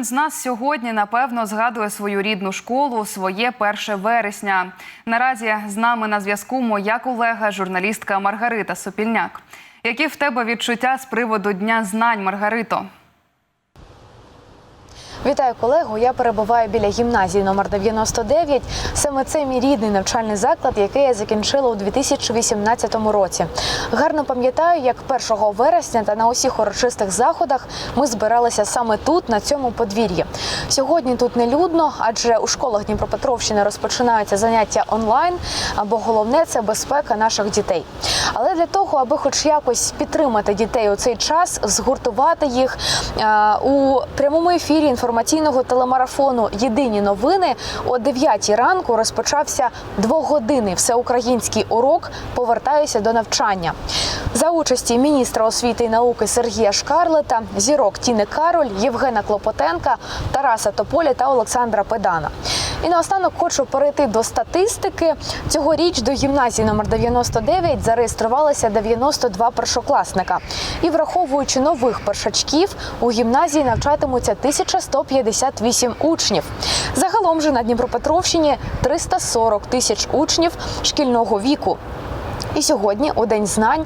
Кожен з нас сьогодні напевно згадує свою рідну школу, своє 1 вересня. Наразі з нами на зв'язку моя колега, журналістка Маргарита Сопільняк. Які в тебе відчуття з приводу Дня знань, Маргарито? Вітаю колегу. Я перебуваю біля гімназії номер 99. Саме це мій рідний навчальний заклад, який я закінчила у 2018 році. Гарно пам'ятаю, як 1 вересня та на усіх урочистих заходах ми збиралися саме тут, на цьому подвір'ї. Сьогодні тут не людно, адже у школах Дніпропетровщини розпочинаються заняття онлайн. Або головне це безпека наших дітей. Але для того, аби хоч якось підтримати дітей у цей час, згуртувати їх е, у прямому ефірі інформаційного телемарафону Єдині новини о 9 ранку розпочався двогодинний всеукраїнський урок Повертаюся до навчання за участі міністра освіти і науки Сергія Шкарлета, зірок Тіни Кароль, Євгена Клопотенка, Тараса Тополя та Олександра Педана. І наостанок хочу перейти до статистики. Цьогоріч до гімназії номер 99 зареєструвалося 92 першокласника. І враховуючи нових першачків, у гімназії навчатимуться 1158 учнів. Загалом же на Дніпропетровщині 340 тисяч учнів шкільного віку. І сьогодні, у день знань,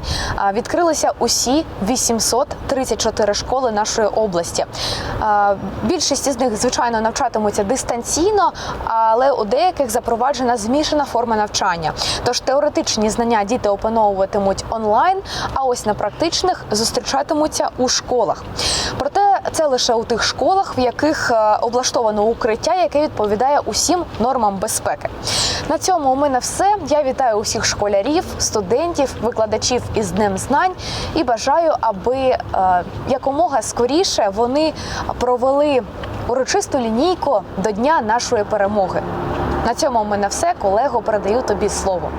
відкрилися усі 834 школи нашої області. Більшість із них, звичайно, навчатимуться дистанційно, але у деяких запроваджена змішана форма навчання. Тож теоретичні знання діти опановуватимуть онлайн, а ось на практичних зустрічатимуться у школах. Це лише у тих школах, в яких е, облаштовано укриття, яке відповідає усім нормам безпеки. На цьому у мене все. Я вітаю усіх школярів, студентів, викладачів із Днем знань і бажаю, аби е, якомога скоріше вони провели урочисту лінійку до дня нашої перемоги. На цьому у мене все. Колего, передаю тобі слово.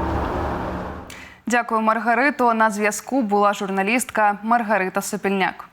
Дякую, Маргарито. На зв'язку була журналістка Маргарита Сопільняк.